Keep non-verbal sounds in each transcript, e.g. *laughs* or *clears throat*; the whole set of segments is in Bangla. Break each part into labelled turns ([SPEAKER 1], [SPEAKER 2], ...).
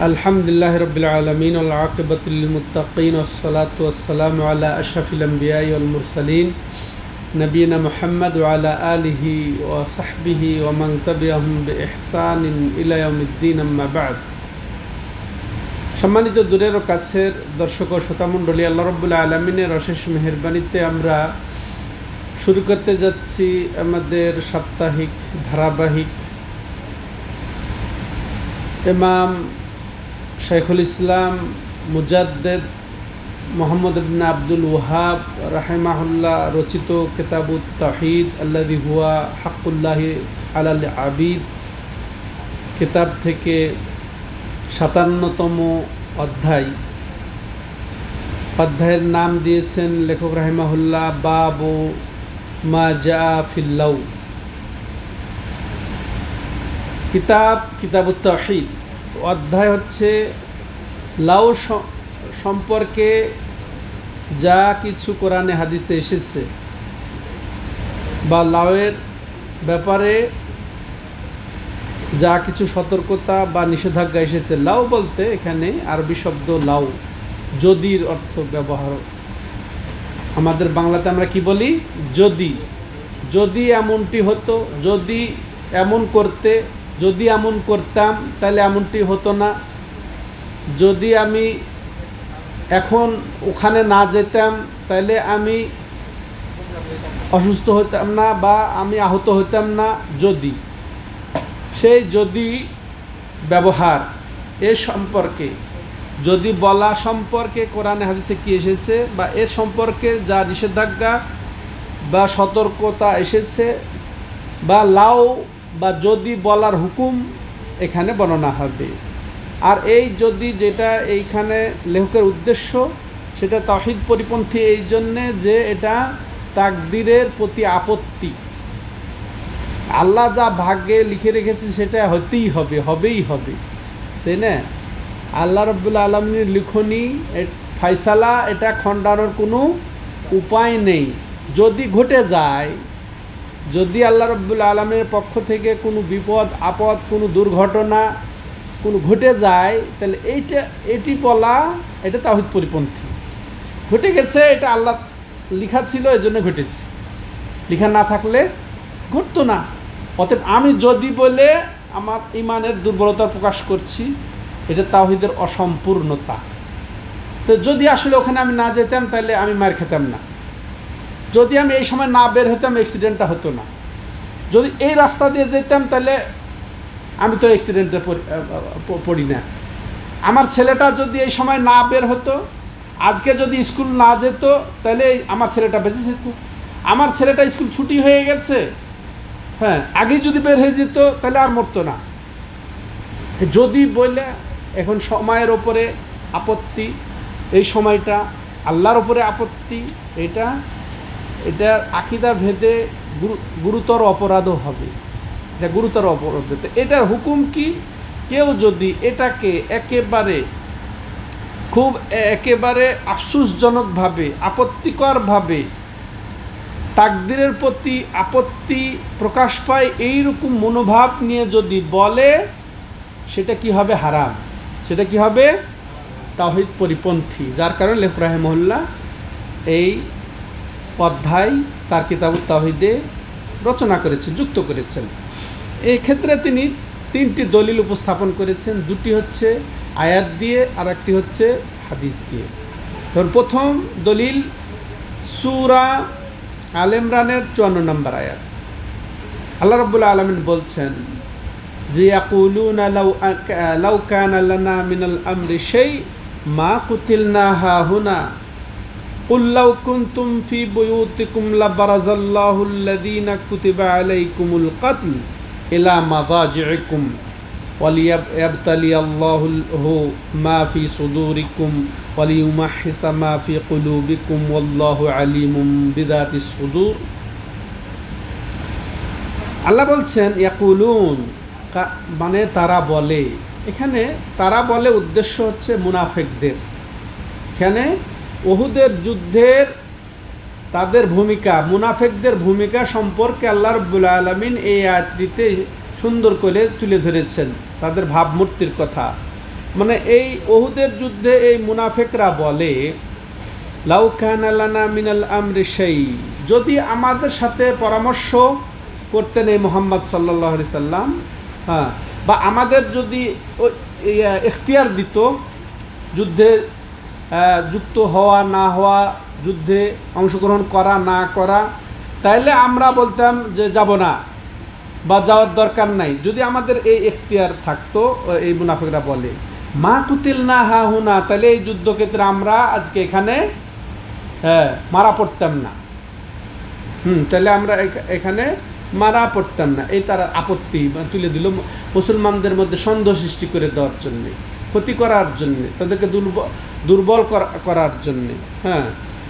[SPEAKER 1] আলহামদুলিল্লাহ রবিল আলমিন আল্লাহবতুলমতিন ওসলাত ওসালাম আল্লাহ আশরাফিল নবীন মুরসালিন ওয়ালা আলহি ও সাহবিহি ও তবিয়াহমদ এহসান সম্মানিত দূরের ও কাছের দর্শক ও শ্রোতামণ্ডলী, আল্লাহ রবুল্লা আলমিনের অশেষ মেহরবানিতে আমরা শুরু করতে যাচ্ছি আমাদের সাপ্তাহিক ধারাবাহিক এমাম শেখুল ইসলাম, মুজাদ্দেদ মোহাম্মদ ইবনে আব্দুল ওহাব রাহেমাহুল্লাহ রচিত কেতাবুত তাহিদ আল্লাদি হুয়া হাকুল্লাহি আলাল আবিদ, কিতাব থেকে সাতান্নতম অধ্যায়। অধ্যায়ের নাম দিয়েছেন লেখক রাহেমাহুল্লাহ, বাবু মা জা ফিল্লাউ কিতাব, কিতাবুত তাহিদ। অধ্যায় হচ্ছে লাউ সম্পর্কে যা কিছু কোরআনে হাদিসে এসেছে বা লাউয়ের ব্যাপারে যা কিছু সতর্কতা বা নিষেধাজ্ঞা এসেছে। লাউ বলতে এখানে আরবি শব্দ লাউ, যদির অর্থ ব্যবহার। আমাদের বাংলাতে আমরা কি বলি? যদি। যদি এমনটি হতো, যদি এমন করতে যদি এমন করতাম, তাহলে এমনটি হতো না। যদি আমি এখন ওখানে না যেতাম, তাহলে আমি অসুস্থ হতাম না বা আমি আহত হতাম না। যদি, সেই যদি ব্যবহার, এ সম্পর্কে, যদি বলা সম্পর্কে কোরআনে হাদিসে কি এসেছে বা এ সম্পর্কে যা নিষেধাজ্ঞা বা সতর্কতা এসেছে বা লাও বা যদি বলার হুকুম এখানে বর্ণনা হবে। আর এই যদি যেটা এইখানে লেখকের উদ্দেশ্য, সেটা তহিদ পরিপন্থী এই জন্যে যে এটা তাকদিরের প্রতি আপত্তি। আল্লাহ যা ভাগ্যে লিখে রেখেছে সেটা হতেই হবে, হবেই হবে। তাই না? আল্লাহ রব্বুল্লা আলমীর লিখনি ফাইসালা এটা খণ্ডানোর কোনো উপায় নেই। যদি ঘটে যায় যদি আল্লাহ রব্বুল আলমের পক্ষ থেকে কোনো বিপদ, আপদ, কোনো দুর্ঘটনা কোনো ঘটে যায়, তাহলে এইটা, এটি বলা, এটা তাহিদ পরিপন্থী। ঘটে গেছে, এটা আল্লাহ লিখা ছিল এই জন্য ঘটেছে। লিখা না থাকলে ঘটতো না। অতএব আমি যদি বলে আমার ইমানের দুর্বলতা প্রকাশ করছি, এটা তাহিদের অসম্পূর্ণতা। তো যদি আসলে ওখানে আমি না যেতাম, তাহলে আমি মার খেতাম না। যদি আমি এই সময় না বের হতাম অ্যাক্সিডেন্টটা হতো না। যদি এই রাস্তা দিয়ে যেতাম, তাহলে আমি তো অ্যাক্সিডেন্টে পড়ি- না। আমার ছেলেটা যদি এই সময় না বের হতো, আজকে যদি স্কুল না যেত, তাহলে আমার ছেলেটা বেঁচে যেত। আমার ছেলেটা স্কুল ছুটি হয়ে গেছে হ্যাঁ আগে যদি বের হয়ে যেত, তাহলে আর মরতো না। যদি বলে, এখন সময়ের ওপরে আপত্তি, এই সময়টা আল্লাহর ওপরে আপত্তি, এটা এটা আকিদা ভেদে গুরুতর অপরাধও হবে। এটা গুরুতর অপরাধ। এটার হুকুম কি? কেউ যদি এটাকে একেবারে খুব একেবারে আফসুসজনকভাবে, আপত্তিকরভাবে তাকদিরের প্রতি আপত্তি প্রকাশ পায়, এইরকম মনোভাব নিয়ে যদি বলে, সেটা কি হবে হারাম? সেটা কি হবে? তাহিদ পরিপন্থী। যার কারণে লেখ রাহেমহল্লা এই অধ্যায় তার কিতাব তাহিদে রচনা করেছেন, যুক্ত করেছেন। এই ক্ষেত্রে তিনি তিনটি দলিল উপস্থাপন করেছেন, দুটি হচ্ছে আয়াত দিয়ে আর একটি হচ্ছে হাদিস দিয়ে। ধর প্রথম দলিল সুরা আলেমরানের চুয়ান্ন নম্বর আয়াত। আল্লাহ রব্বুল আলমিন বলছেন, যে ইয়াকুলুন লাউ কান আল্লাহ মিনাল আমরি সেই মা কুতিল না হা হুনা كنتم في بيوتكم لبرز الله الذين كتب عليكم القتل إلى مضاجعكم وليبتلي الله ما في صدوركم وليمحص ما في قلوبكم والله عليم بذات الصدور আল্লাহ বলছেন ইয়াকুলুন কা- মানে তারা বলে এখানে তারা বলে উদ্দেশ্য হচ্ছে মুনাফেকদের এখানে ওহুদের যুদ্ধের তাদের ভূমিকা, মুনাফেকদের ভূমিকা সম্পর্কে আল্লাহ রব্বুল আলমিন এই আয়াতটিতে সুন্দর করে তুলে ধরেছেন, তাদের ভাবমূর্তির কথা। মানে এই ওহুদের যুদ্ধে এই মুনাফেকরা বলে, লাউ খান আলানা মিনাল আমরি সেই যদি আমাদের সাথে পরামর্শ করতেন এই মোহাম্মদ সাল্লাহ সাল্লাম হ্যাঁ বা আমাদের যদি ওই এখতিয়ার দিত যুদ্ধে যুক্ত হওয়া, না হওয়া, যুদ্ধে অংশগ্রহণ করা, না করা, তাইলে আমরা বলতাম যে যাব না বা যাওয়ার দরকার নাই। যদি আমাদের এই এখতিয়ার থাকতো এই মুনাফিকরা বলে। মা কুতিল না হা হুনা তাহলে এই যুদ্ধক্ষেত্রে আমরা আজকে এখানে হ্যাঁ মারা পড়তাম না। হুম তাহলে আমরা এখানে মারা পড়তাম না। এই তারা আপত্তি তুলে দিল। মুসলমানদের মধ্যে সন্দেহ সৃষ্টি করে দেওয়ার জন্যে। ক্ষতি করার জন্যে, তাদেরকে দুর্বল দুর্বল করা- করার জন্যে হ্যাঁ?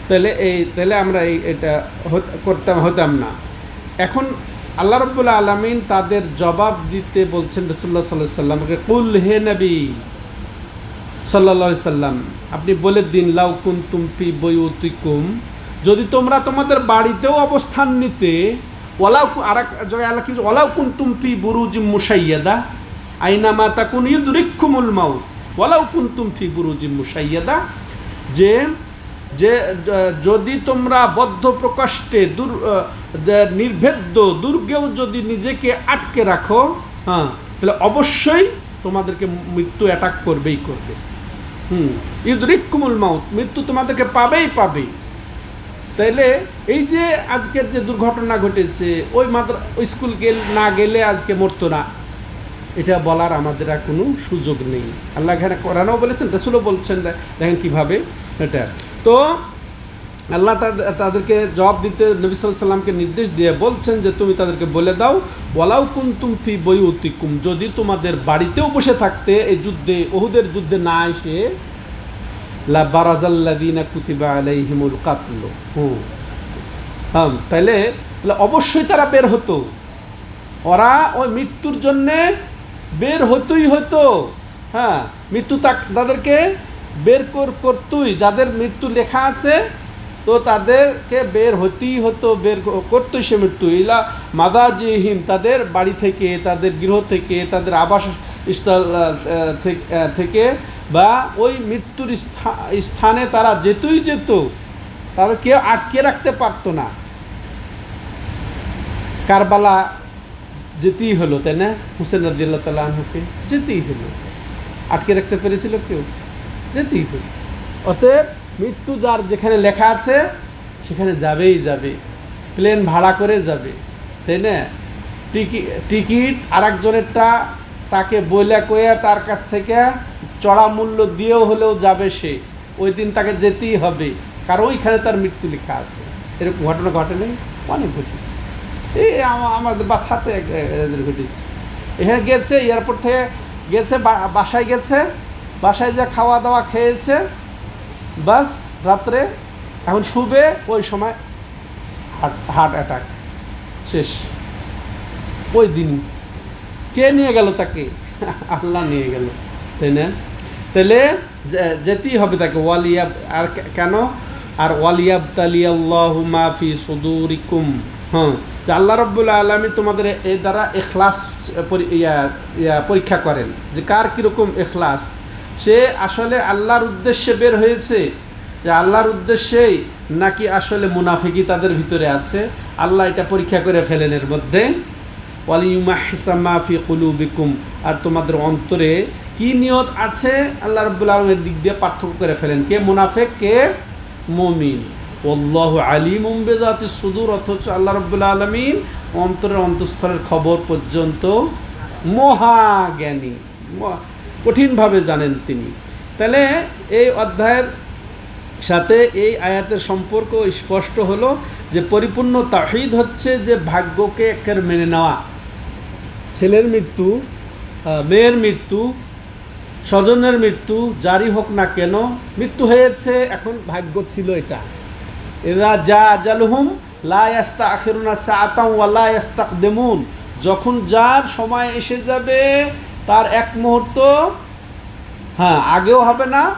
[SPEAKER 1] তাহলে এই, তাহলে আমরা এই, এটা করতাম, হতাম না। এখন আল্লাহ রব্বুল্লা আলমিন তাদের জবাব দিতে বলছেন রসুল্লাহ সাল্লাহ সাল্লামকে, কুল হে নবী সাল্লা সাল্লাম, আপনি বলে দিন, লাউ কুন্তুম ফি বইউতিকুম যদি তোমরা তোমাদের বাড়িতেও অবস্থান নিতে ওলাউ আর এক জায়গায় আল্লাহ কি ওলাউ কুন্তুম ফি বুরুজ মুসাইয়াদা আইনা মা তাকুন ইউদরিক্ষুমুল মাউত। ওলাউ কুন্তুম ফি বুরুজ মুসাইয়াদা যে যে যদি তোমরা বদ্ধ প্রকষ্টে দুর নির্ভেদ্য দুর্গেও যদি নিজেকে আটকে রাখো হ্যাঁ তাহলে অবশ্যই তোমাদেরকে মৃত্যু অ্যাটাক করবেই করবে। হুম ইউদরিকুমুল মাউত, মৃত্যু তোমাদেরকে পাবেই পাবেই। তাইলে এই যে আজকের যে দুর্ঘটনা ঘটেছে, ওই ওই স্কুল গেল, না গেলে আজকে মরতো না। এটা বলার আমাদের আর কোনো সুযোগ নেই। আল্লাহ এখানে কোরআনও বলেছেন, রসুলও বলছেন দেখেন কীভাবে এটা। তো আল্লাহ তাদ- তাদেরকে জবাব দিতে নবী সাল্লামকে নির্দেশ দিয়ে বলছেন যে, তুমি তাদেরকে বলে দাও, ওয়ালাউ কুনতুম ফি বইউতিকুম যদি তোমাদের বাড়িতেও বসে থাকতে এই যুদ্ধে, ওহুদের যুদ্ধে না এসে, লা কুতিবা আলাইহিমুল কাতল হুম। হ্যাঁ তাহলে অবশ্যই তারা বের হতো। ওরা ওই মৃত্যুর জন্যে বের হতোই হতো হ্যাঁ মৃত্যু তাদেরকে বের কর, করতোই। যাদের মৃত্যু লেখা আছে, তো তাদেরকে বের হতেই হতো বের করতোই সে মৃত্যু। ইলা মাদাজিহিম, তাদের বাড়ি থেকে, তাদের গৃহ থেকে, তাদের আবাস স্থল থেকে বা ওই মৃত্যুর স্থানে তারা যেতই যেত তাদের কেউ আটকে রাখতে পারতো না। কারবালা যেতেই হলো, তাই না? হুসেন রদিল্লা তালা আনহুকে যেতেই হলো। আটকে রাখতে পেরেছিল কেউ? যেতেই হলো। অতএব মৃত্যু যার যেখানে লেখা আছে, সেখানে যাবেই যাবে। প্লেন ভাড়া করে যাবে, তাই না? টিকিট টিকিট আর একজনেরটা তাকে বইলা কইয়া তার কাছ থেকে চড়া মূল্য দিয়েও হলেও যাবে সে। ওই দিন তাকে যেতেই হবে, কারণ ওইখানে তার মৃত্যু লেখা আছে। এরকম ঘটনা ঘটেনি অনেক ঘটেছে। এই আমা- আমাদের বাথাতে ঘটেছে এখানে গেছে, এয়ারপোর্ট থেকে গেছে বাসায় গেছে, বাসায় যা খাওয়া দাওয়া খেয়েছে, বাস রাত্রে এখন শুবে, ওই সময় হার্ট হার্ট অ্যাটাক, শেষ। ওই দিন কে নিয়ে গেল তাকে? *laughs* আল্লাহ নিয়ে গেল। তাই না? তাহলে যেতেই হবে তাকে, ওয়ালিয়াব, আর কেন? আর ওয়ালিয়াব তালি আল্লাহ মাফি সুদুরিকুম। হ্যাঁ। যে আল্লাহ রব্বুল্লা আলমী তোমাদের এ দ্বারা এখলাস পরি- পরীক্ষা করেন। যে কার কীরকম এখলাস সে আসলে আল্লাহর উদ্দেশ্যে বের হয়েছে। যে আল্লাহর উদ্দেশ্যেই নাকি আসলে মুনাফিকি তাদের ভিতরে আছে। আল্লাহ এটা পরীক্ষা করে ফেলেন এর মধ্যে। ওয়ালিমাহিসামাফি আর তোমাদের অন্তরে কি নিয়ত আছে? আল্লাহ রব্বুল আলমের দিক দিয়ে পার্থক্য করে ফেলেন। কে মুনাফেক, কে মমিন। অল্লাহ আলিম উম্বেজাতি সুদূর, অথচ আল্লাহ রব্বুল আলমিন অন্তরের অন্তঃস্থলের খবর পর্যন্ত মহাজ্ঞানী, মহা- কঠিনভাবে জানেন তিনি। তাহলে এই অধ্যায়ের সাথে এই আয়াতের সম্পর্ক স্পষ্ট হলো যে পরিপূর্ণ তাহিদ হচ্ছে যে ভাগ্যকে একের মেনে নেওয়া। ছেলের মৃত্যু মেয়ের মৃত্যু, স্বজনের মৃত্যু জারি হোক না কেন, মৃত্যু হয়েছে, এখন ভাগ্য ছিল এটা। লাস্তা দেমুন যখন যার সময় এসে যাবে, তার এক মুহূর্ত হ্যাঁ আগেও হবে না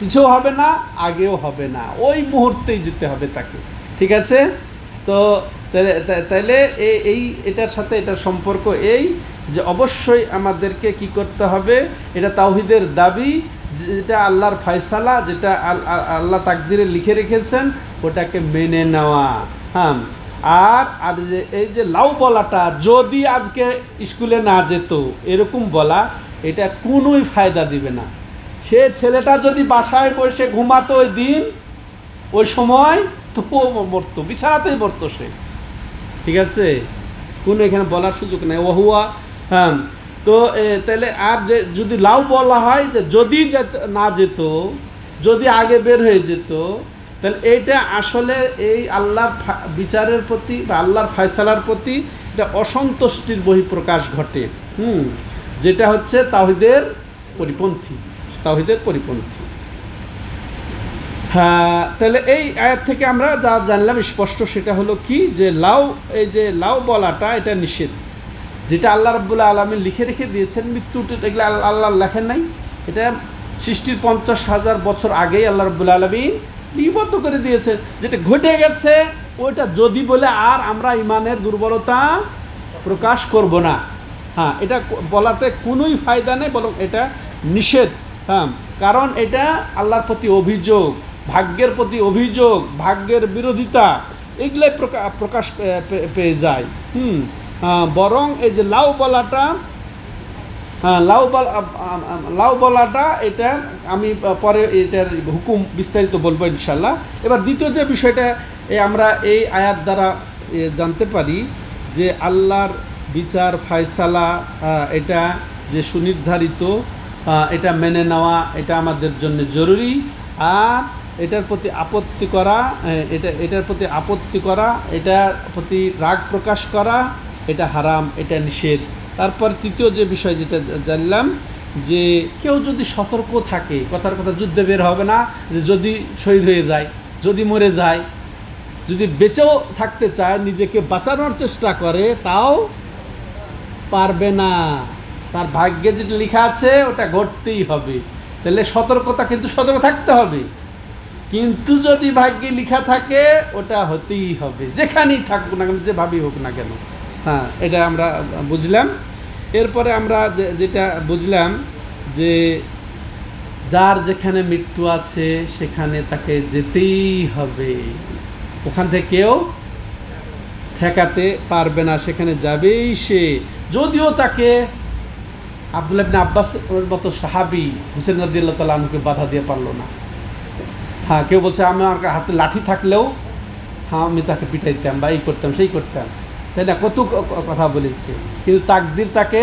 [SPEAKER 1] পিছেও হবে না, আগেও হবে না। ওই মুহূর্তেই যেতে হবে তাকে। ঠিক আছে? তো তাহলে- এই, এটার সাথে এটার সম্পর্ক এই যে অবশ্যই আমাদেরকে কি করতে হবে? এটা তাওহিদের দাবি। যেটা আল্লাহর ফয়সালা, যেটা আল- আল- আল্লাহ তাকদিরে লিখে রেখেছেন, ওটাকে মেনে নেওয়া। হ্যাঁ আর আর যে, এই যে লাউ বলাটা, যদি আজকে স্কুলে না যেত, এরকম বলা, এটা কোনোই ফায়দা দিবে না। সে ছেলেটা যদি বাসায় বসে ঘুমাতো ওই দিন, ওই সময় তো মরতো, বিছানাতেই মরতো সে। ঠিক আছে? কোনো এখানে বলার সুযোগ নেই। ওহুয়া হ্যাঁ তো তাহলে আর যে, যদি লাউ বলা হয় যে যদি না যেত, যদি আগে বের হয়ে যেত, তাহলে এইটা আসলে এই আল্লাহর বিচারের প্রতি বা আল্লাহর ফয়সালার প্রতি এটা অসন্তুষ্টির বহিঃপ্রকাশ ঘটে। হুম, যেটা হচ্ছে তাহিদের পরিপন্থী তাহিদের পরিপন্থী। হ্যাঁ তাহলে এই আয়াত থেকে আমরা যা জানলাম স্পষ্ট সেটা হলো কি? যে লাউ, এই যে লাউ বলাটা এটা নিষেধ। যেটা আল্লাহ রব্বুল্লাহ আলমী লিখে রেখে দিয়েছেন মৃত্যুটা এগুলো আল্লাহ লেখেন নাই। এটা সৃষ্টির পঞ্চাশ হাজার বছর আগেই আল্লাহ রব্বুল্লাহ আলমী লিপিবদ্ধ করে দিয়েছেন। যেটা ঘটে গেছে, ওইটা যদি বলে আর আমরা ইমানের দুর্বলতা প্রকাশ করব না। হ্যাঁ এটা বলাতে কোনোই ফায়দা নেই, বরং এটা নিষেধ। হ্যাঁ কারণ এটা আল্লাহর প্রতি অভিযোগ, ভাগ্যের প্রতি অভিযোগ, ভাগ্যের বিরোধিতা, এগুলোই প্রকা- প্রকাশ পেয়ে যায়। হুম বরং এই যে লাউ বলাটা হ্যাঁ লাউ বল লাউ বলাটা এটা আমি পরে এটার হুকুম বিস্তারিত বলব ইনশাল্লাহ এবার দ্বিতীয় যে বিষয়টা, এ আমরা এই আয়াত দ্বারা জানতে পারি যে আল্লাহর বিচার ফায়সালা এটা যে সুনির্ধারিত এটা মেনে নেওয়া, এটা আমাদের জন্য জরুরি। আর এটার প্রতি আপত্তি করা এটা এটার প্রতি আপত্তি করা, এটার প্রতি রাগ প্রকাশ করা এটা হারাম, এটা নিষেধ। তারপর তৃতীয় যে বিষয় যেটা জানলাম, যে কেউ যদি সতর্ক থাকে, কথার কথা যুদ্ধে বের হবে না, যে যদি শহীদ হয়ে যায়, যদি মরে যায়, যদি বেঁচেও থাকতে চায়, নিজেকে বাঁচানোর চেষ্টা করে, তাও পারবে না। তার ভাগ্যে যেটা লেখা আছে, ওটা ঘটতেই হবে। তাহলে সতর্কতা কিন্তু সতর্ক থাকতে হবে। কিন্তু যদি ভাগ্যে লেখা থাকে, ওটা হতেই হবে। যেখানেই থাকুক না কেন, যেভাবেই হোক না কেন। হ্যাঁ এটা আমরা বুঝলাম। এরপরে আমরা যেটা বুঝলাম যে, যার যেখানে মৃত্যু আছে, সেখানে তাকে যেতেই হবে। ওখান থেকে কেউ ঠেকাতে পারবে না, সেখানে যাবেই সে। যদিও তাকে আবদুল্লাহ আব্বাস মতো সাহাবি হুসেন নদীল্লাহ তালা আমাকে বাধা দিয়ে পারল না। হ্যাঁ কেউ বলছে আমার হাতে লাঠি থাকলেও হ্যাঁ আমি তাকে পিটাইতাম বা এই করতাম, সেই করতাম। তাই না? কত কথা বলেছে। কিন্তু তাকদির তাকে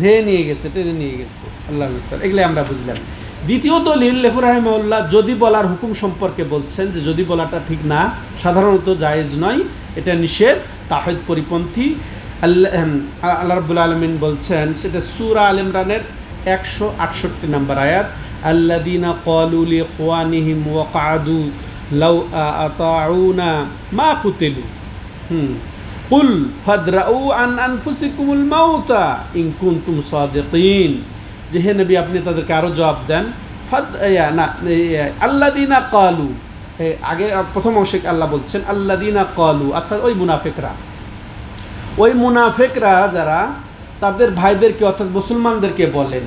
[SPEAKER 1] ধেয়ে নিয়ে গেছে, টেনে নিয়ে গেছে। আল্লাহ এগুলো আমরা বুঝলাম। দ্বিতীয় দলিল লেখুর রাহিমউল্লাহ যদি বলার হুকুম সম্পর্কে বলছেন যে যদি বলাটা ঠিক না, সাধারণত জায়েজ নয়, এটা নিষেধ, তাহিদ পরিপন্থী। আল্লাহ রব্বুল আলমিন বলছেন, সেটা সুরা আল ইমরানের একশো আটষট্টি নম্বর আয়াত আল্লাদিনা কলুলি কোয়ানিহিম ওয়াকাদু লাউ আতাউনা মা কুতেলু। হুম। কুল ফাদরাউ আন আনফুসিকুমুল মাউতা ইন কুনতুম সাদিকিন যে হে নবী, আপনি তাদেরকে আরও জবাব দেন, ফাদ না আল্লাদিনা কালু আগে প্রথম অংশে আল্লাহ বলছেন আল্লাদিনা কালু অর্থাৎ ওই মুনাফিকরা। ওই মুনাফেকরা যারা তাদের ভাইদেরকে, অর্থাৎ মুসলমানদেরকে বলেন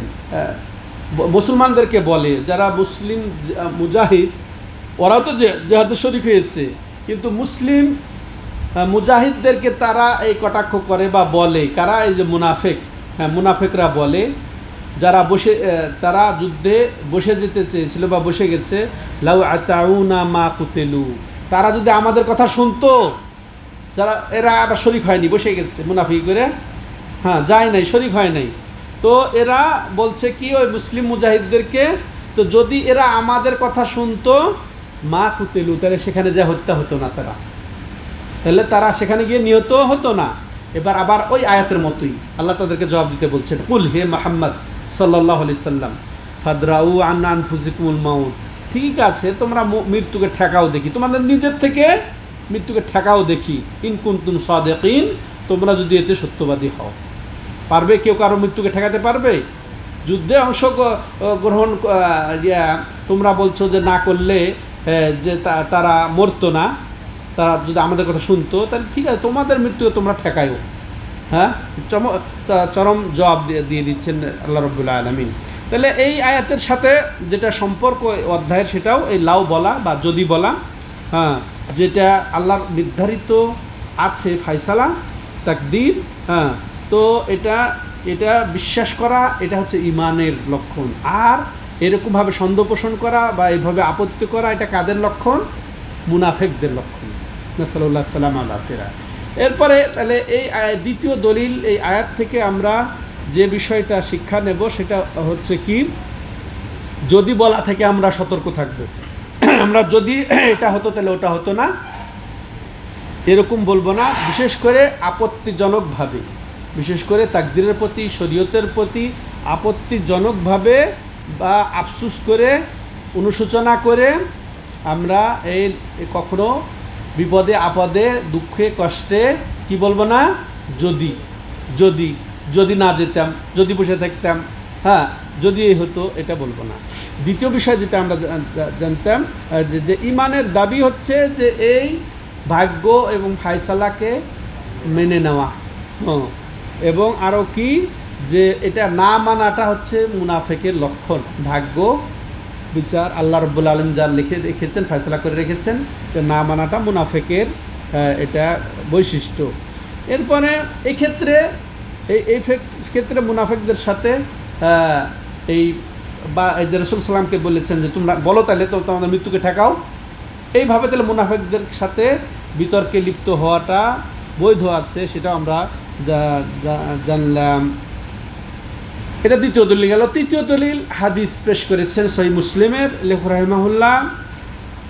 [SPEAKER 1] মুসলমানদেরকে বলে, যারা মুসলিম মুজাহিদ, ওরাও তো জেহাদে শরিক হয়েছে, কিন্তু মুসলিম মুজাহিদদেরকে তারা এই কটাক্ষ করে বা বলে, কারা এই যে মুনাফেক? হ্যাঁ মুনাফেকরা বলে, যারা বসে যারা যুদ্ধে বসে যেতে চেয়েছিল বা বসে গেছে, লাউ আতাউনা মা কুতেলু। তারা যদি আমাদের কথা শুনতো, যারা, এরা আবার শরিক হয়নি, বসে গেছে মুনাফি করে। হ্যাঁ যায় নাই, শরিক হয় নাই। তো এরা বলছে কি, ওই মুসলিম মুজাহিদদেরকে, তো যদি এরা আমাদের কথা শুনতো, মা কুতেলু, তাহলে সেখানে যা হত্যা হতো না তারা। তাহলে তারা সেখানে গিয়ে নিহত হতো না। এবার আবার ওই আয়াতের মতোই আল্লাহ তাদেরকে জবাব দিতে বলছেন, কুল হে মাহমদ সাল্লাহ আলি সাল্লাম, ফাদরাউ আন আনফুজিকুল মাউন ঠিক আছে, তোমরা মৃত্যুকে ঠেকাও দেখি। তোমাদের নিজের থেকে মৃত্যুকে ঠেকাও দেখি। ইন কুন্তুম সাদেকিন, তোমরা যদি এতে সত্যবাদী হও। পারবে কেউ কারও মৃত্যুকে ঠেকাতে পারবে? যুদ্ধে অংশ গ্রহণ তোমরা বলছো যে না করলে যে তারা মরতো না। তারা যদি আমাদের কথা শুনতো, তাহলে ঠিক আছে, তোমাদের মৃত্যুকে তোমরা ঠেকায়ও। হ্যাঁ? চম চরম জবাব দিয়ে দিয়ে দিচ্ছেন আল্লাহ রবুল্লা আলমিন। তাহলে এই আয়াতের সাথে যেটা সম্পর্ক অধ্যায়ের, সেটাও এই লাউ বলা বা যদি বলা হ্যাঁ যেটা আল্লাহর নির্ধারিত আছে ফাইসালা তাকদির হ্যাঁ তো এটা এটা বিশ্বাস করা, এটা হচ্ছে ইমানের লক্ষণ। আর এরকমভাবে সন্দেহ পোষণ করা বা এইভাবে আপত্তি করা, এটা কাদের লক্ষণ? মুনাফেকদের লক্ষণ। নাসাল্লাহ সাল্লাম আল্লাহ ফেরা এরপরে তাহলে এই দ্বিতীয় দলিল, এই আয়াত থেকে আমরা যে বিষয়টা শিক্ষা নেব সেটা হচ্ছে কি? যদি বলা থেকে আমরা সতর্ক থাকব। আমরা যদি *clears throat* এটা হতো তাহলে ওটা হতো না। এরকম বলব না। বিশেষ করে আপত্তিজনকভাবে, বিশেষ করে তাকদিরের প্রতি, শরীয়তের প্রতি আপত্তিজনকভাবে বা আফসুস করে, অনুশোচনা করে আমরা এই কখনো বিপদে, আপদে, দুঃখে, কষ্টে, কি বলব না? যদি যদি যদি না যেতাম, যদি বসে থাকতাম হ্যাঁ যদি এই হতো, এটা বলব না। দ্বিতীয় বিষয় যেটা আমরা জানতাম যে- ইমানের দাবি হচ্ছে যে এই ভাগ্য এবং ফায়সালাকে মেনে নেওয়া। এবং আরও কি? যে এটা না মানাটা হচ্ছে মুনাফেকের লক্ষণ, ভাগ্য বিচার আল্লাহ রব্বুল আলম যা লিখে রেখেছেন, ফয়সলা করে রেখেছেন, যে না মানাটা মুনাফেকের এটা বৈশিষ্ট্য। এরপরে এই ক্ষেত্রে এই এই ক্ষেত্রে মুনাফেকদের সাথে এই বা যে রসুল সাল্লামকে বলেছেন যে তোমরা বলো তাহলে তো তোমাদের মৃত্যুকে ঠেকাও। এইভাবে তাহলে মুনাফেকদের সাথে বিতর্কে লিপ্ত হওয়াটা বৈধ আছে, সেটা আমরা জানলাম। এটা দ্বিতীয় দলিল গেল। তৃতীয় দলিল, হাদিস পেশ করেছেন সহি মুসলিমের লেখু রাহিমাহুল্লাহ।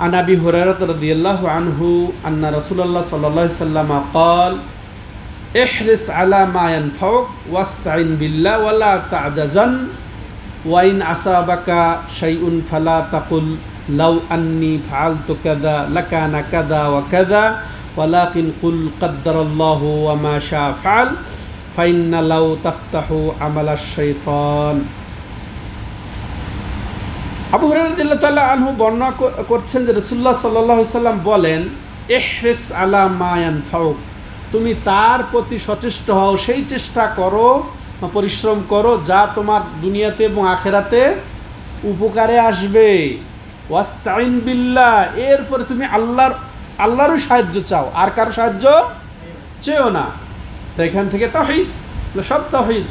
[SPEAKER 1] আনাবি হরারত রদিয়াল্লাহু আনহু আন্না রসুল্লাহ সাল্লাহ সাল্লাম কল এহরেস আলা মায়ান ফাউক ওয়াস্তাইন বিল্লা ওয়ালা তাজাজান ওয়াইন আসাবাকা শাইউন ফালা তাকুল, লাউ আন্নি ফাল তো কাদা লাকানা কাদা ওয়া কাদা ওয়ালাকিন কুল কদ্দার আল্লাহ ওয়া ফাইনালাউ আমালা শৈতন। আবু হরিল্লা আনহু বর্ণনা করছেন যে রসুল্লাহ সাল্লাহ সাল্লাম বলেন এহরেস আলা মায়ান ফাউক তুমি তার প্রতি সচেষ্ট হও, সেই চেষ্টা করো পরিশ্রম করো যা তোমার দুনিয়াতে এবং আখেরাতে উপকারে আসবে। ওয়াস্তাইন বিল্লা এরপরে তুমি আল্লাহর আল্লাহরও সাহায্য চাও। আর কারও সাহায্য চেয়েও না। এখান থেকে তাহিদ সব তাহিদ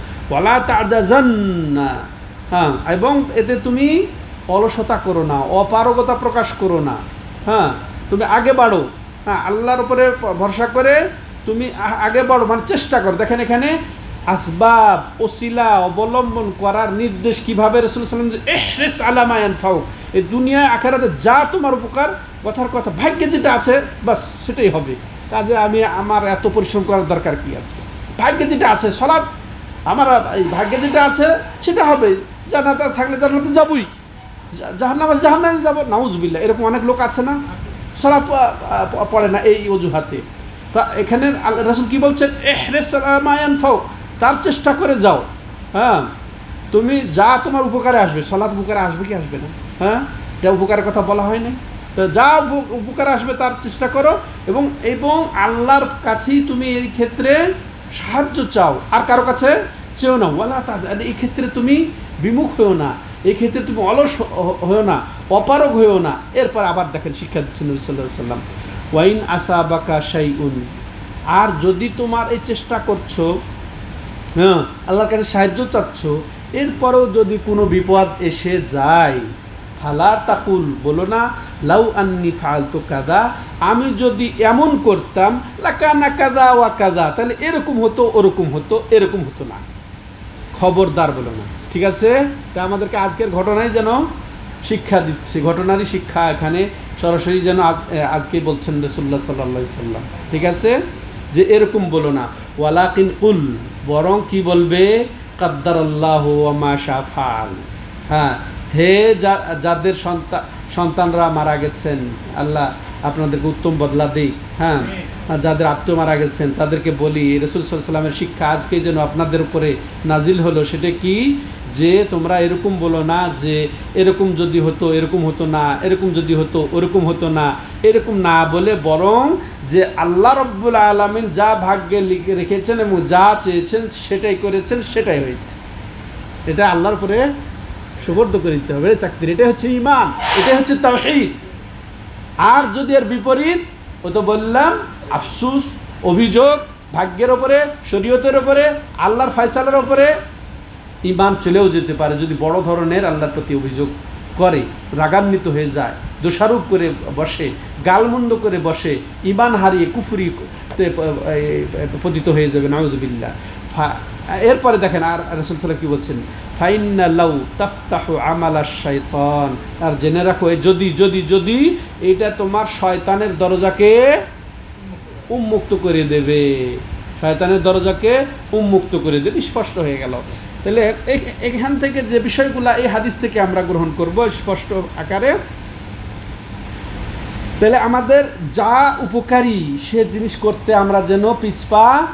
[SPEAKER 1] তাজান না হ্যাঁ এবং এতে তুমি অলসতা করো না, অপারগতা প্রকাশ করো না। হ্যাঁ তুমি আগে বাড়ো। হ্যাঁ আল্লাহর উপরে ভরসা করে তুমি আগে বাড়ো মানে চেষ্টা করো। দেখেন এখানে আসবাব, ওসিলা অবলম্বন করার নির্দেশ কীভাবে রসুল সাল্লাম এহরেস আলামায়ান ফাউ এই দুনিয়ায়, আখেরাতে যা তোমার উপকার, কথার কথা, ভাগ্যে যেটা আছে, বাস সেটাই হবে। কাজে আমি আমার এত পরিশ্রম করার দরকার কি আছে? ভাগ্যে যেটা আছে, সলাৎ। আমার এই ভাগ্যে যেটা আছে, সেটা হবে। জানাতে থাকলে জানাতে যাবই। জাহান্নাম আছে, জাহান্নামে যাব। নাউজবিল্লা এরকম অনেক লোক আছে না? সলাৎ পড়ে না এই অজুহাতে। তা এখানে রাসুল কি বলছেন? এহরেস মায়ান ফাও তার চেষ্টা করে যাও। হ্যাঁ? তুমি যা তোমার উপকারে আসবে, সলাৎ উপকারে আসবে কি আসবে না? হ্যাঁ? এটা উপকারের কথা বলা হয়নি? তো যা উপকার আসবে তার চেষ্টা করো এবং এবং আল্লাহর কাছেই তুমি এই ক্ষেত্রে সাহায্য চাও। আর কারও কাছে চেও না। ওয়ালা তা এই ক্ষেত্রে তুমি বিমুখ হয়েও না। এই ক্ষেত্রে তুমি অলস হয়েও না। অপারগ হয়েও না। এরপর আবার দেখেন শিক্ষা দিচ্ছেন নবী সাল্লাম ওয়াইন আসা বাকা শাই আর যদি তোমার এই চেষ্টা করছ হ্যাঁ আল্লাহর কাছে সাহায্য চাচ্ছ, এরপরেও যদি কোনো বিপদ এসে যায়, ফালা তাকুল, বলো না লাউ আন্নি ফালতু কাদা, আমি যদি এমন করতাম, লাকানা কাদা ওয়া কাদা, তাহলে এরকম হতো, ওরকম হতো, এরকম হতো না। খবরদার বলো না। ঠিক আছে? তা আমাদেরকে আজকের ঘটনাই যেন শিক্ষা দিচ্ছে, ঘটনারই শিক্ষা এখানে সরাসরি যেন আজ আজকেই বলছেন রসুল্লাহ সাল্লা সাল্লাম। ঠিক আছে? যে এরকম বলো না। ওয়ালাকিন উল বরং কি বলবে? কাদ্দার আল্লাহ ফাল হ্যাঁ হে যা- যাদের সন্তান সন্তানরা মারা গেছেন। আল্লাহ আপনাদেরকে উত্তম বদলা দিই হ্যাঁ? যাদের আত্মীয় মারা গেছেন, তাদেরকে বলি রসুল সাল্লামের শিক্ষা আজকে যেন আপনাদের উপরে নাজিল হলো। সেটা কি? যে তোমরা এরকম বলো না যে এরকম যদি হতো, এরকম হতো না, এরকম যদি হতো, ওরকম হতো না। এরকম না বলে বরং যে আল্লাহ রব্বুল আলমিন যা ভাগ্যে লিখে রেখেছেন এবং যা চেয়েছেন সেটাই করেছেন, সেটাই হয়েছে। এটা আল্লাহর উপরে সুবর্দ করে দিতে হবে। তাকদির এটা হচ্ছে ইমান এটা হচ্ছে তাওহীদ। আর যদি এর বিপরীত, ও তো বললাম, আফসুস, অভিযোগ, ভাগ্যের ওপরে, শরীয়তের ওপরে, আল্লাহর ফয়সালার ওপরে ইমান চলেও যেতে পারে যদি বড় ধরনের আল্লাহর প্রতি অভিযোগ করে, রাগান্বিত হয়ে যায়, দোষারোপ করে বসে, গালমন্দ করে বসে ইমান হারিয়ে কুফুরি পতিত হয়ে যাবে, নাউজুবিল্লাহ। এরপরে দেখেন আর রসুল সাল্লাম কি বলছেন? ফাইনাল্লাউ তাফতাহু আমালা শাইতান। আর জেনে রাখো যদি যদি যদি এটা তোমার শয়তানের দরজাকে উন্মুক্ত করে দেবে। শয়তানের দরজাকে উন্মুক্ত করে দেবে। স্পষ্ট হয়ে গেল। তাহলে এখান থেকে যে বিষয়গুলো এই হাদিস থেকে আমরা গ্রহণ করব স্পষ্ট আকারে। তাহলে আমাদের যা উপকারী সে জিনিস করতে আমরা যেন পিছপা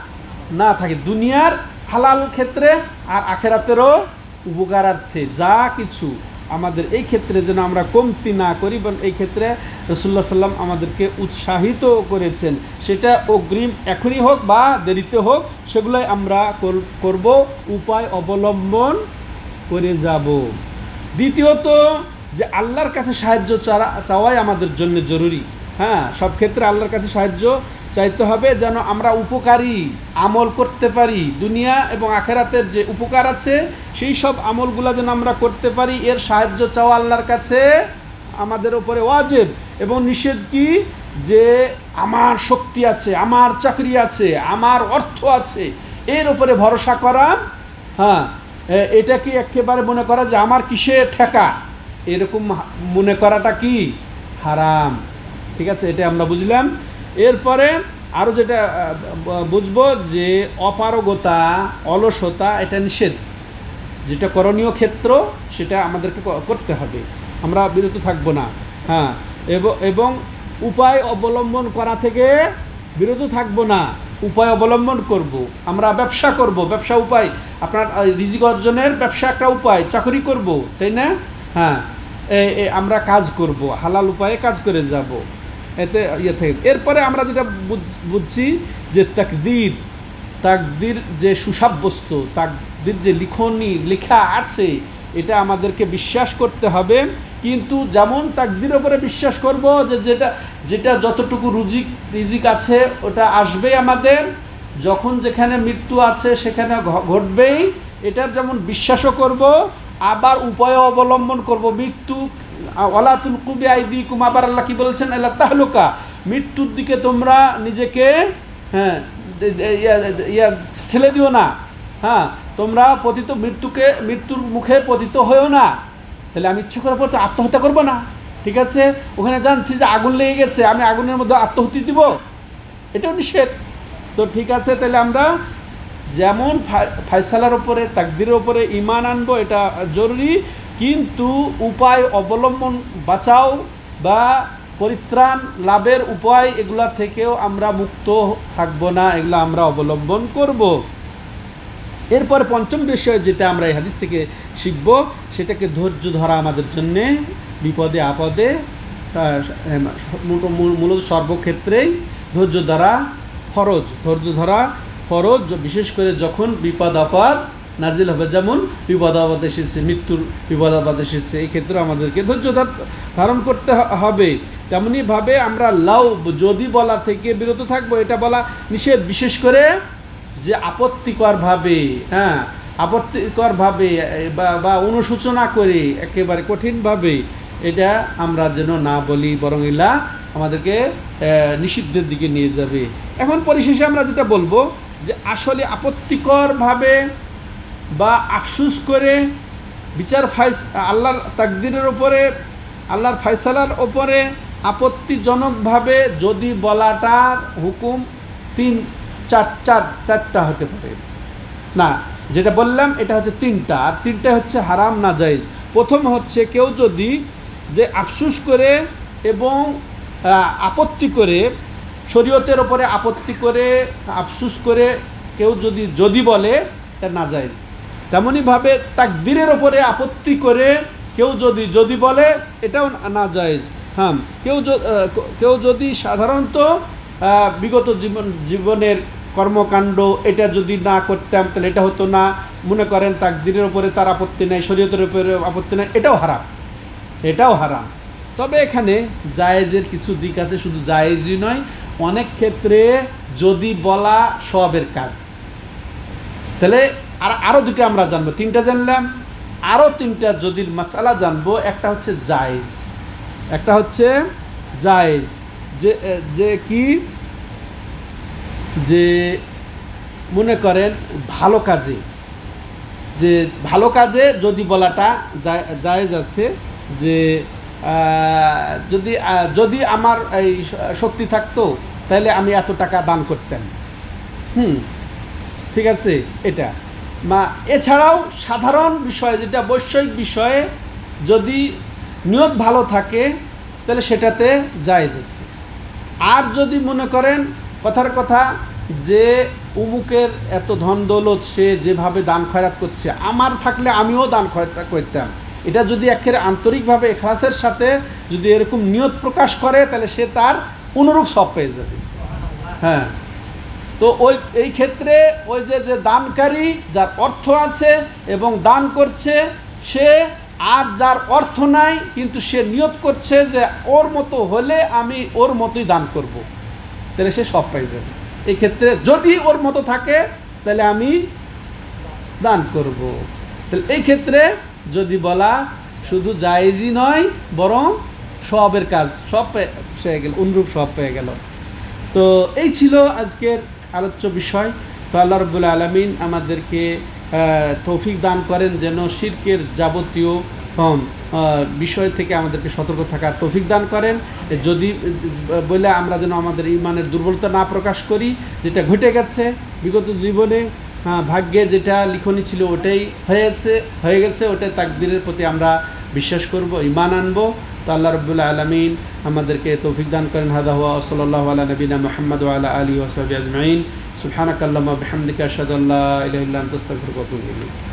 [SPEAKER 1] না থাকি। দুনিয়ার হালাল ক্ষেত্রে আর আখেরাতেরও উপকারার্থে যা কিছু আমাদের এই ক্ষেত্রে যেন আমরা কমতি না করি এবং এই ক্ষেত্রে রসুল্লাহ সাল্লাম আমাদেরকে উৎসাহিত করেছেন। সেটা অগ্রিম এখনই হোক বা দেরিতে হোক, সেগুলোই আমরা কর- করব, উপায় অবলম্বন করে যাব। দ্বিতীয়ত যে আল্লাহর কাছে সাহায্য চাওয়াই আমাদের জন্য জরুরি। হ্যাঁ সব ক্ষেত্রে আল্লাহর কাছে সাহায্য চাইতে হবে যেন আমরা উপকারী আমল করতে পারি। দুনিয়া এবং আখেরাতের যে উপকার আছে, সেই সব আমলগুলো যেন আমরা করতে পারি। এর সাহায্য চাওয়া আল্লাহর কাছে আমাদের ওপরে ওয়াজেব এবং নিষেধ কি? যে আমার শক্তি আছে, আমার চাকরি আছে, আমার অর্থ আছে, এর উপরে ভরসা করা। হ্যাঁ এটা কি একেবারে মনে করা যে আমার কিসে ঠেকা? এরকম মনে করাটা কি? হারাম। ঠিক আছে, এটা আমরা বুঝলাম। এরপরে আরও যেটা বুঝব যে অপারগতা, অলসতা, এটা নিষেধ। যেটা করণীয় ক্ষেত্র, সেটা আমাদেরকে করতে হবে। আমরা বিরত থাকব না। হ্যাঁ এবং উপায় অবলম্বন করা থেকে বিরত থাকব না। উপায় অবলম্বন করব। আমরা ব্যবসা করব। ব্যবসা উপায়। আপনার রিজিক অর্জনের ব্যবসা একটা উপায়। চাকরি করব, তাই না? হ্যাঁ আমরা কাজ করব। হালাল উপায়ে কাজ করে যাব। এতে ইয়ে থেকে। এরপরে আমরা যেটা বুঝ- বুঝছি যে তাকদির তাকদির যে সুসাব্যস্ত, তাকদির যে লিখনি, লেখা আছে, এটা আমাদেরকে বিশ্বাস করতে হবে। কিন্তু যেমন তাকদির ওপরে বিশ্বাস করব যে যেটা যেটা যতটুকু রুজিক রিজিক আছে, ওটা আসবে আমাদের। যখন যেখানে মৃত্যু আছে, সেখানে ঘটবেই। এটার যেমন বিশ্বাসও করব, আবার উপায় অবলম্বন করব। মৃত্যু ওলাতুল কুবে কুম আবার আল্লাহ কি বলছেন? আল্লাহ তাহলুকা, মৃত্যুর দিকে তোমরা নিজেকে হ্যাঁ ইয়া- ঠেলে দিও না। হ্যাঁ তোমরা পতিত মৃত্যুকে, মৃত্যুর মুখে পতিত হয়েও না। তাহলে আমি ইচ্ছে করার পর তো আত্মহত্যা করব না। ঠিক আছে? ওখানে জানছি যে আগুন লেগে গেছে, আমি আগুনের মধ্যে আত্মহত্যা দিব। এটাও নিষেধ। তো ঠিক আছে, তাহলে আমরা যেমন ফায়সালার ওপরে তাকদিরের ওপরে ইমান আনব, এটা জরুরি। কিন্তু উপায় অবলম্বন বাঁচাও বা পরিত্রাণ লাভের উপায় এগুলা থেকেও আমরা মুক্ত থাকব না, এগুলো আমরা অবলম্বন করব। এরপর পঞ্চম বিষয় যেটা আমরা এই হাদিস থেকে শিখব, সেটাকে ধৈর্য ধরা আমাদের জন্যে, বিপদে আপদে মূলত সর্বক্ষেত্রেই ধৈর্য ধরা ফরজ, ধৈর্য ধরা ফরজ, বিশেষ করে যখন বিপদ, আপদ নাজিল হবে। যেমন বিপদ আপদ এসেছে, মৃত্যুর বিপদ আপদ এসেছে, এই ক্ষেত্রে আমাদেরকে ধৈর্য ধারণ করতে হবে। তেমনিভাবে আমরা লাউ যদি বলা থেকে বিরত থাকব, এটা বলা নিষেধ। বিশেষ করে যে আপত্তিকরভাবে হ্যাঁ আপত্তিকরভাবে বা বা অনুশোচনা করে একেবারে কঠিনভাবে এটা আমরা যেন না বলি, বরং ইলা আমাদেরকে নিষিদ্ধের দিকে নিয়ে যাবে। এখন পরিশেষে আমরা যেটা বলব যে আসলে আপত্তিকরভাবে বা আফসুস করে বিচার ফাইস, আল্লাহর তাকদিরের ওপরে আল্লাহর ফায়সালার ওপরে আপত্তিজনকভাবে যদি বলাটার হুকুম তিন, চার চার, চারটা হতে পারে। না, যেটা বললাম এটা হচ্ছে তিনটা। আর তিনটা হচ্ছে হারাম না জায়েজ। প্রথম হচ্ছে কেউ যদি যে আফসুস করে এবং আপত্তি করে, শরীয়তের ওপরে আপত্তি করে, আফসুস করে কেউ যদি যদি বলে তা না জায়েজ। তেমনইভাবে তাকদিরের ওপরে আপত্তি করে কেউ যদি যদি বলে, এটাও না জায়েজ। হ্যাঁ কেউ কেউ যদি সাধারণত বিগত জীবন, জীবনের কর্মকাণ্ড, এটা যদি না করতাম, তাহলে এটা হতো না। মনে করেন তাকদিরের উপরে তার আপত্তি নেই, শরীয়তের উপরে আপত্তি নেই, এটাও হারাম। এটাও হারাম। তবে এখানে জায়েজের কিছু দিক আছে, শুধু জায়েজই নয়, অনেক ক্ষেত্রে যদি বলা সবের কাজ। তাহলে আর আরও দুটো আমরা জানব। তিনটা জানলাম আরও তিনটা যদি মশালা জানব। একটা হচ্ছে জায়েজ। একটা হচ্ছে জায়েজ। যে যে কি? যে মনে করেন ভালো কাজে। যে ভালো কাজে যদি বলাটা জায়েজ আছে, যে যদি যদি আমার এই শক্তি থাকতো, তাহলে আমি এত টাকা দান করতাম। হুম, ঠিক আছে? এটা। মা, এছাড়াও সাধারণ বিষয় যেটা বৈষয়িক বিষয়ে যদি নিয়ত ভালো থাকে, তাহলে সেটাতে আছে। আর যদি মনে করেন, কথার কথা যে উমুকের এত ধন দৌলত সে যেভাবে দান খয়রাত করছে, আমার থাকলে আমিও দান খয়রাত করতাম। এটা যদি একেবারে আন্তরিকভাবে এখলাসের সাথে যদি এরকম নিয়ত প্রকাশ করে, তাহলে সে তার অনুরূপ সব পেয়ে যাবে। হ্যাঁ। তো ওই, এই ক্ষেত্রে ওই যে যে দানকারী যার অর্থ আছে এবং দান করছে, সে আর যার অর্থ নাই, কিন্তু সে নিয়ত করছে যে ওর মতো হলে আমি ওর মতোই দান করব। তাহলে সে সব পাই যাবে এই ক্ষেত্রে যদি ওর মতো থাকে, তাহলে আমি দান করব। তাহলে এই ক্ষেত্রে যদি বলা শুধু জায়েজই নয়, বরং সবের কাজ সব পেয়ে গেল, অনুরূপ সব পেয়ে গেল তো এই ছিল আজকের আলোচ্য বিষয়। তো আল্লাহ রবুল্লা আলমিন আমাদেরকে তৌফিক দান করেন যেন শির্কের যাবতীয় বিষয় থেকে আমাদেরকে সতর্ক থাকার তৌফিক দান করেন। যদি, বলে আমরা যেন আমাদের ইমানের দুর্বলতা না প্রকাশ করি, যেটা ঘটে গেছে বিগত জীবনে ভাগ্যে যেটা লিখনি ছিল ওটাই হয়েছে, হয়ে গেছে, ওটাই তাকদিরের প্রতি আমরা বিশ্বাস করব ইমান আনব। তো আল্লাহ রবুল্লা আলমিন আমাদেরকে তৌফিক দান করেন। হাদা হুয়া সাল্লাহ আলা নবীনা মোহাম্মদ আলা আলী ওসব আজমাইন। সুবহানাক আল্লাহুম্মা সাদাল্লাহ আশহাদু আল্লা ইলাহা